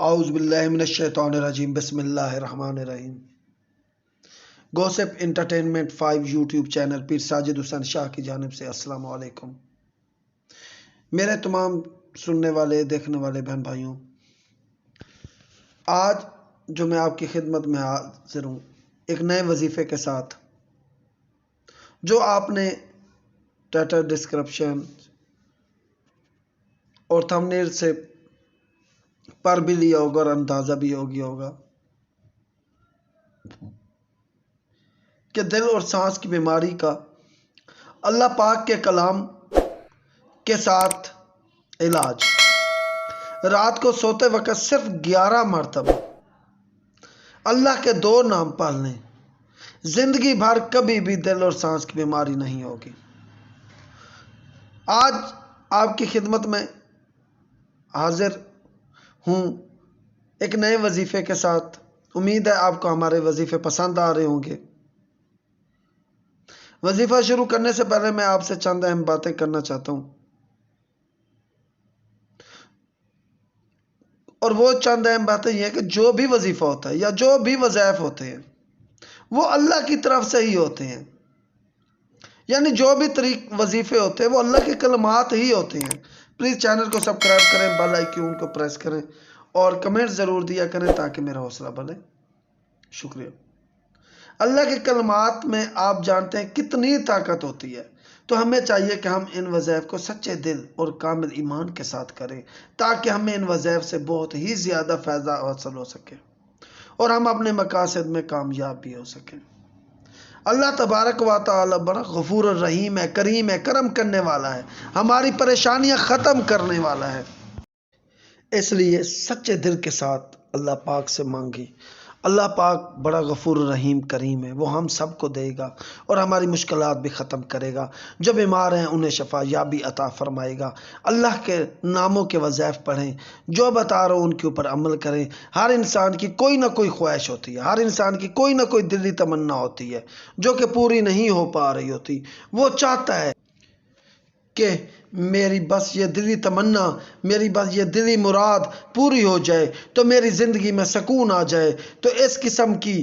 आउज़बिल्लिमिनशैतानरजीम बसमीम gossip entertainment five YouTube channel Pir Sajid Hussain Shah की जानब से अस्सलाम वालेकुम मेरे तमाम सुनने वाले, देखने वाले बहन भाइयों, आज जो मैं आपकी खिदमत में हाजिर हूँ, एक नए वजीफ़े के साथ, जो आपने टाटा डिस्क्रिप्शन और थंबनेल से पर भी लिया होगा और अंदाज़ा भी हो गया होगा। कि दिल और सांस की बीमारी का अल्लाह पाक के कलाम के साथ इलाज। रात को सोते वक्त सिर्फ़ ग्यारह मरतबा। अल्लाह के दो नाम पालने। ज़िंदगी भर कभी भी दिल और सांस की बीमारी नहीं होगी। आज आपकी खिदमत में हाजिर हूँ एक नए वजीफ़े के साथ। उम्मीद है आपको हमारे वजीफ़े पसंद आ रहे होंगे। वजीफ़ा शुरू करने से पहले मैं आपसे चंद अहम बातें करना चाहता हूँ। और वो चंद अहम बातें ये है कि जो भी वजीफ़ा होता है या जो भी वज़ैफ़ होते हैं, वो अल्लाह की तरफ़ से ही होते हैं। यानी जो भी तरीक वजीफ़े होते हैं, वो अल्लाह के कलमात ही होते हैं। प्लीज़ चैनल को सब्सक्राइब करें बेल आइकन को प्रेस करें और कमेंट ज़रूर दिया करें ताकि मेरा हौसला बने शुक्रिया। अल्लाह के कलमात में आप जानते हैं कितनी ताकत होती है। तो हमें चाहिए कि हम इन वज़ैफ़ को सच्चे दिल और कामिल ईमान के साथ करें, ताकि हमें इन वज़ैफ़ से बहुत ही ज़्यादा फ़ायदा हासिल हो सके और हम अपने मकासद में कामयाब भी हो सकें। अल्लाह तबारक व ताली बड़ा गफूर रहीम है, करीम है, करम करने वाला है। हमारी परेशानियाँ ख़त्म करने वाला है। इसलिए सच्चे दिल के साथ अल्लाह पाक से मांगी। अल्लाह पाक बड़ा गफूर रहीम, करीम है। वो हम सबको देगा और हमारी मुश्किल भी ख़त्म करेगा। जो बीमार हैं, उन्हें शफा या भी अता फरमाएगा। अल्लाह के नामों के वज़ैफ़ पढ़ें, जो बता रहा हूँ उनके ऊपर अमल करें। हर इंसान की कोई ना कोई ख्वाहिश होती है। हर इंसान की कोई ना कोई दिली तमन्ना होती है, जो कि पूरी नहीं हो पा रही होती। वो चाहता है कि मेरी बस ये दिली तमन्ना, मेरी बस ये दिली मुराद पूरी हो जाए तो मेरी ज़िंदगी में सुकून आ जाए। तो इस किस्म की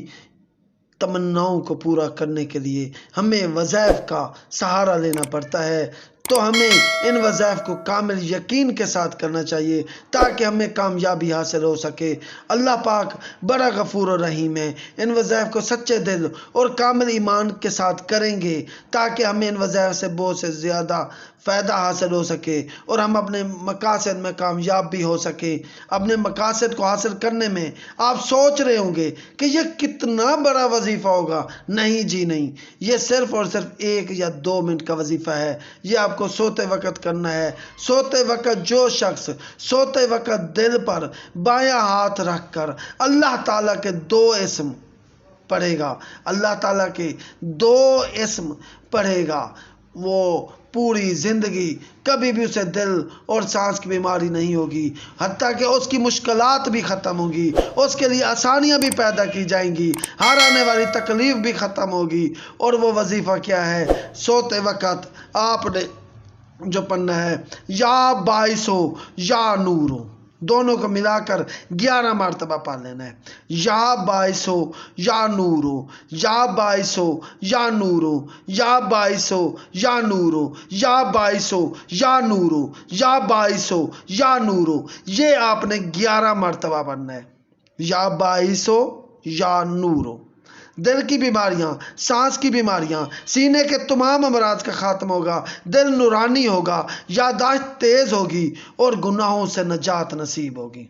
तमन्नाओं को पूरा करने के लिए हमें वज़ैफ़ का सहारा लेना पड़ता है। तो हमें इन वज़ैफ़ को कामिल यकीन के साथ करना चाहिए, ताकि हमें कामयाबी हासिल हो सके। अल्लाह पाक बड़ा गफूर रहीम है। इन वज़ैफ़ को सच्चे दिल और कामिल ईमान के साथ करेंगे, ताकि हमें इन वज़ैफ़ से बहुत से ज़्यादा फ़ायदा हासिल हो सके और हम अपने मकासद में कामयाब भी हो सके। अपने मकासद को हासिल करने में आप सोच रहे होंगे कि यह कितना बड़ा वजीफ़ा होगा। नहीं जी नहीं, ये सिर्फ़ और सिर्फ़ एक या दो मिनट का वजीफ़ा है। ये आपको सोते वक्त करना है। सोते वक्त जो शख्स, सोते वक्त दिल पर बायां हाथ रख कर अल्लाह ताला के दो इसम पढ़ेगा। अल्लाह ताला के दो इसम पढ़ेगा। वो पूरी ज़िंदगी कभी भी उसे दिल और सांस की बीमारी नहीं होगी। हती कि उसकी मुश्किल भी ख़त्म होंगी, उसके लिए आसानियाँ भी पैदा की जाएँगी, हार आने वाली तकलीफ़ भी ख़त्म होगी। और वो वजीफ़ा क्या है? सोते वक़्त आपने जो पन्ना है, या बाइस हो या नूर। हो दोनों को मिलाकर ग्यारह मरतबा पा लेना है। या बाईस हो या नूर हो या बाईस हो या नूर हो या बाईस हो या नूर हो या बाईस हो या नूर हो या बाईस हो या नूर। हो ये आपने ग्यारह मरतबा पढ़ना है। या बाईस हो या नूर। हो दिल की बीमारियाँ, सांस की बीमारियाँ, सीने के तमाम अमराज का ख़त्म होगा, दिल नुरानी होगा, यादाश्त तेज़ होगी और गुनाहों से नजात नसीब होगी।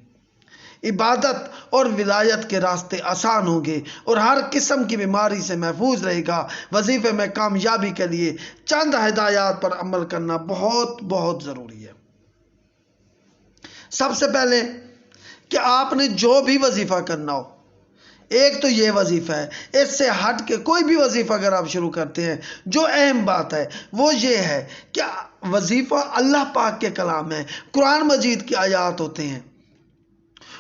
इबादत और विलायत के रास्ते आसान होंगे और हर किस्म की बीमारी से महफूज रहेगा। वजीफ़े में कामयाबी के लिए चंद हदायत पर अमल करना बहुत बहुत ज़रूरी है। सबसे पहले कि आपने जो भी वजीफ़ा करना हो एक तो ये वजीफ़ा है, इससे हट के कोई भी वजीफ़ा अगर आप शुरू करते हैं, जो अहम बात है, वो ये है कि वजीफ़ा अल्लाह पाक के कलाम है, कुरान मजीद की आयात होते हैं।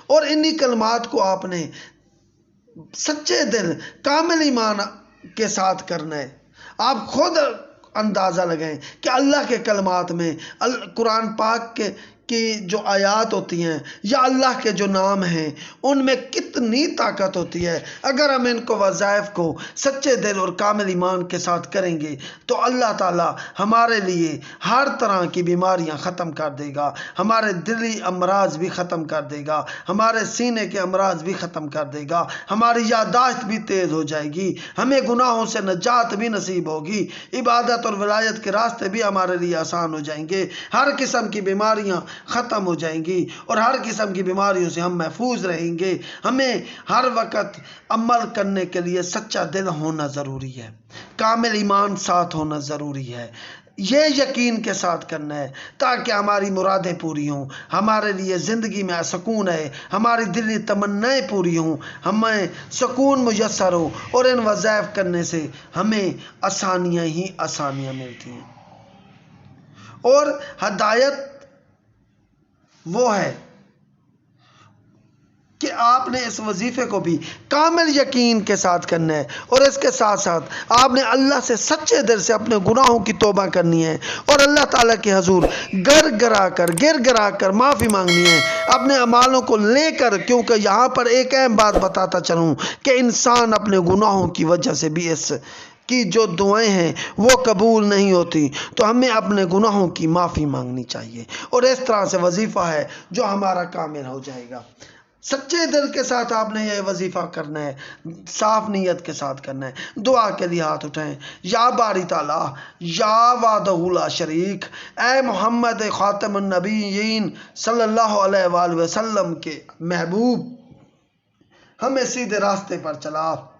और इन्हीं कलमात को आपने सच्चे दिल, कामिल ईमान के साथ करना है। आप खुद अंदाज़ा लगाएँ कि अल्लाह के कलमात में कुरान पाक के की जो आयात होती हैं या अल्लाह के जो नाम हैं, उनमें कितनी ताकत होती है? अगर हम इनको वज़ाइफ को सच्चे दिल और कामिल ईमान के साथ करेंगे तो अल्लाह ताला हमारे लिए हर तरह की बीमारियाँ ख़त्म कर देगा। हमारे दिली अमराज भी ख़त्म कर देगा। हमारे सीने के अमराज भी ख़त्म कर देगा। हमारी यादाश्त भी तेज़ हो जाएगी। हमें गुनाहों से नजात भी नसीब होगी। इबादत और विलायत के रास्ते भी हमारे लिए आसान हो जाएँगे। हर किस्म की बीमारियाँ ख़त्म हो जाएँगी और हर किस्म की बीमारियों से हम महफूज रहेंगे। हमें हर वक्त अमल करने के लिए सच्चा दिल होना ज़रूरी है। कामिल ईमान साथ होना ज़रूरी है। ये यकीन के साथ करना है, ताकि हमारी मुरादें पूरी हों। हमारे लिए ज़िंदगी में सुकून है हमारी दिली तमन्नाएँ पूरी हों। हमें सुकून मुयसर हो और इन वज़ाइफ करने से हमें आसानियाँ ही आसानियाँ मिलती हैं। और हदायत वो है कि आपने इस वजीफ़े को भी कामिल यकीन के साथ करना है और इसके साथ साथ आपने अल्लाह से सच्चे दिल से अपने गुनाहों की तोबा करनी है और अल्लाह ताला के हजूर गर गरा कर, गिर गिरा कर माफ़ी मांगनी है। अपने अमालों को लेकर, क्योंकि यहाँ पर एक अहम बात बताता चलूँ कि इंसान अपने गुनाहों की वजह से भी इस की जो दुआएँ हैं, वो कबूल नहीं होती। तो हमें अपने गुनाहों की माफ़ी मांगनी चाहिए। और इस तरह से वजीफ़ा है जो हमारा कामिल हो जाएगा। सच्चे दिल के साथ आपने ये वजीफ़ा करना है। साफ़ नीयत के साथ करना है। दुआ के लिए हाथ उठाएँ। या बारी ताला, या वादहुला शरीक। ए मोहम्मद ख़ातमनबीन सल्लल्लाहु अलैहि वसल्लम के महबूब, हमें सीधे रास्ते पर चला।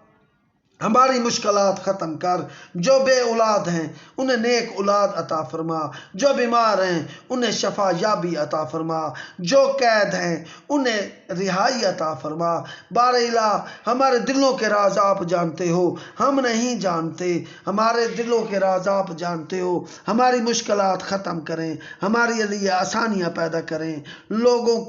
हमारी मुश्किल ख़त्म कर। जो बे औलाद हैं, उन्हें नेक औलाद अता फरमा। जो बीमार हैं, उन्हें शफा याबी अता फरमा। जो कैद हैं, उन्हें रिहाई अता फरमा। बारला, हमारे दिलों के राज आप जानते हो। हम नहीं जानते। हमारे दिलों के राज आप जानते हो। हमारी मुश्किल ख़त्म करें। हमारे लिए आसानियाँ पैदा करें। लोगों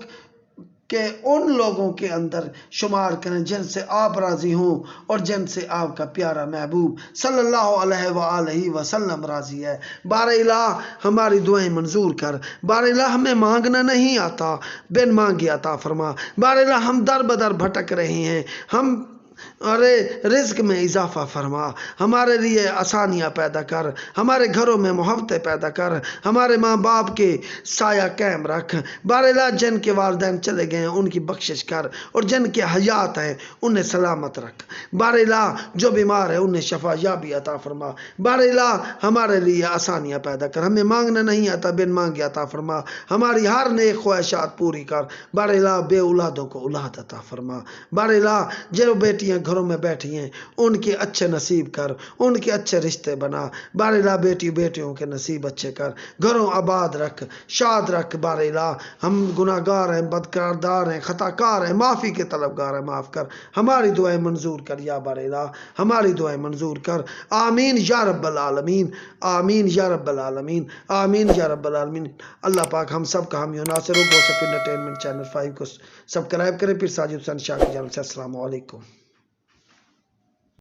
के उन लोगों के अंदर शुमार करें जिनसे आप राज़ी हों और जिनसे आपका प्यारा महबूब सल्लल्लाहु अलैहि वसल्लम राज़ी है। बारला हमारी दुआएँ मंजूर कर। बारला हमें मांगना नहीं आता, बिन मांगे आता फरमा। बारला हम दर बदर भटक रहे हैं। हम अरे, रिज्क में इजाफा फरमा। हमारे लिए आसानियाँ पैदा कर। हमारे घरों में मोहब्बतें पैदा कर। हमारे माँ बाप के साया कैम रख। बारला जिन के वालदेन चले गए हैं, उनकी बख्शिश कर। और जिन के हयात हैं, उन्हें सलामत रख। बारला जो बीमार है, उन्हें शफा याबी अता फरमा। बारला हमारे लिए आसानियाँ पैदा कर। हमें मांगना नहीं आता, बिन मांगे अता फरमा। हमारी हर नेक ख्वाहिशात पूरी कर। बारला बे औलादों को औलाद अता फरमा। बारला जो बेटी बेटियाँ घरों में बैठी हैं, उनके अच्छे नसीब कर, उनके अच्छे रिश्ते बना। बारेला बेटी बेटियों के नसीब अच्छे कर। घरों आबाद रख, शाद रख बारेला। हम गुनागार हैं बदकारदार हैं, ख़ताकार हैं, माफ़ी के तलबगार हैं, माफ़ कर। हमारी दुआएँ मंजूर कर, या बारेला। हमारी दुआएँ मंजूर कर। आमीन, या रब्बल आलमीन। आमीन, या रब्बल आलमीन। आमीन, या रब्बल आलमीन। अल्लाह पाक हम सब का, हम यूनासर एंटरटेनमेंट चैनल फाइव को सब्सक्राइब करें, फिर साजिद हुसैन शाह की जानब से। अस्सलाम वालेकुम